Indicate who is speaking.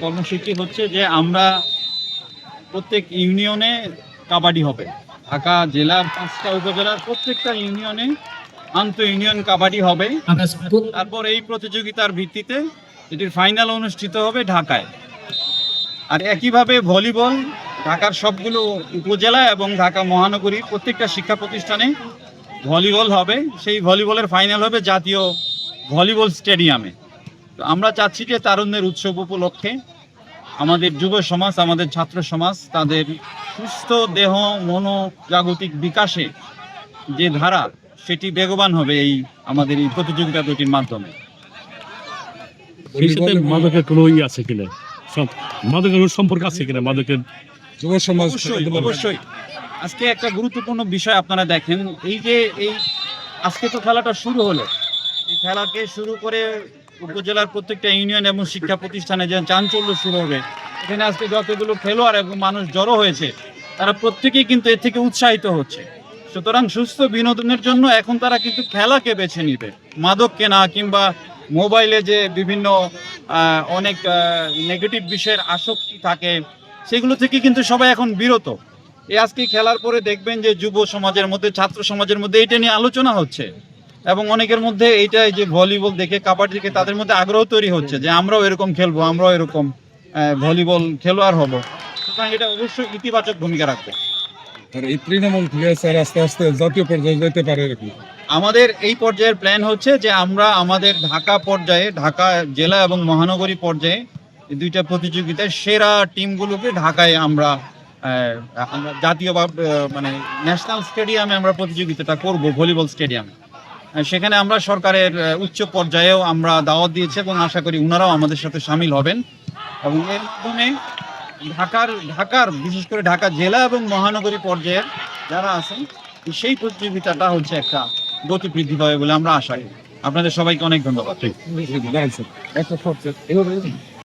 Speaker 1: কর্মসূচি হচ্ছে যে আমরা প্রত্যেক ইউনিয়নে কাবাডি হবে। ঢাকা জেলার পাঁচটা উপজেলার প্রত্যেকটা ইউনিয়নে আন্ত ইউনিয়ন কাবাডি হবে। তারপর এই প্রতিযোগিতার ভিত্তিতে এটির ফাইনাল অনুষ্ঠিত হবে ঢাকায়। আর একইভাবে ভলিবল ঢাকার সবগুলো উপজেলা এবং ঢাকা মহানগরীর প্রত্যেকটা শিক্ষা প্রতিষ্ঠানে ভলিবল হবে। সেই ভলিবলের ফাইনাল হবে জাতীয় ভলিবল স্টেডিয়ামে। তো আমরা চাচ্ছি যে তারুণ্যের উৎসব উপলক্ষে আমাদের যুব সমাজ আমাদের ছাত্র সমাজ তাদের সুস্থ দেহ মনোজাগতিক বিকাশে যে ধারা সেটি বেগবান হবে এই আমাদের এই প্রতিযোগিতা দুটির মাধ্যমে।
Speaker 2: মাদকের কোনো ই আছে কিনা? মাদকের সম্পর্ক আছে কিনা? মাদকের
Speaker 3: যুব সমাজ
Speaker 1: অবশ্যই অবশ্যই। আজকে একটা গুরুত্বপূর্ণ বিষয় আপনারা দেখেন এই যে এই আজকে তো খেলাটা শুরু হলো। এই খেলাকে শুরু করে উপজেলার প্রত্যেকটা ইউনিয়ন এবং শিক্ষা প্রতিষ্ঠানে যে চাঞ্চল্য শুরু হবে। এখানে আজকে যতগুলো খেলোয়াড় এবং মানুষ জড়ো হয়েছে, তারা প্রত্যেকেই কিন্তু এর থেকে উৎসাহিত হচ্ছে। সুতরাং সুস্থ বিনোদনের জন্য এখন তারা কিন্তু খেলাকে বেছে নিবে। মাদক কেনা কিংবা মোবাইলে যে বিভিন্ন অনেক নেগেটিভ বিষয়ের আসক্তি থাকে, সেগুলো থেকে কিন্তু সবাই এখন বিরত। এই আজকে খেলার পরে দেখবেন যে যুব সমাজের মধ্যে, ছাত্র সমাজের মধ্যে এটা নিয়ে আলোচনা হচ্ছে। এবং অনেকের মধ্যে এইটা এই যে ভলিবল দেখে কাবাডি দেখে তাদের মধ্যে আগ্রহ তৈরি হচ্ছে যে আমরাও এরকম খেলব আমরাও এরকম ভলিবল খেলোয়াড় হব। সুতরাং এটা অবশ্যই ইতিবাচক ভূমিকা রাখবে।
Speaker 3: এই তৃণমূল থেকে স্যার আস্তে আস্তে জাতীয় পর্যায়ে যেতে পারে এরকম
Speaker 1: আমাদের এই পর্যায়ের প্ল্যান হচ্ছে যে আমরা আমাদের ঢাকা পর্যায়ে ঢাকা জেলা এবং মহানগরী পর্যায়ে এই দুইটা প্রতিযোগিতায় সেরা টিমগুলোকে ঢাকায় আমরা আমরা জাতীয় বা মানে ন্যাশনাল স্টেডিয়ামে আমরা প্রতিযোগিতাটা করব ভলিবল স্টেডিয়ামে সেখানে আমরা সরকারের উচ্চ পর্যায়েও আমরা দাওয়াত দিয়েছি এবং আশা করি ওনারাও আমাদের সাথে সামিল হবেন এবং এর মাধ্যমে ঢাকার ঢাকার বিশেষ করে ঢাকা জেলা এবং মহানগরী পর্যায়ের যারা আছেন সেই প্রতিযোগিতাটা হচ্ছে একটা গতি বৃদ্ধি পাবে বলে আমরা আশা করি আপনাদের সবাইকে অনেক ধন্যবাদ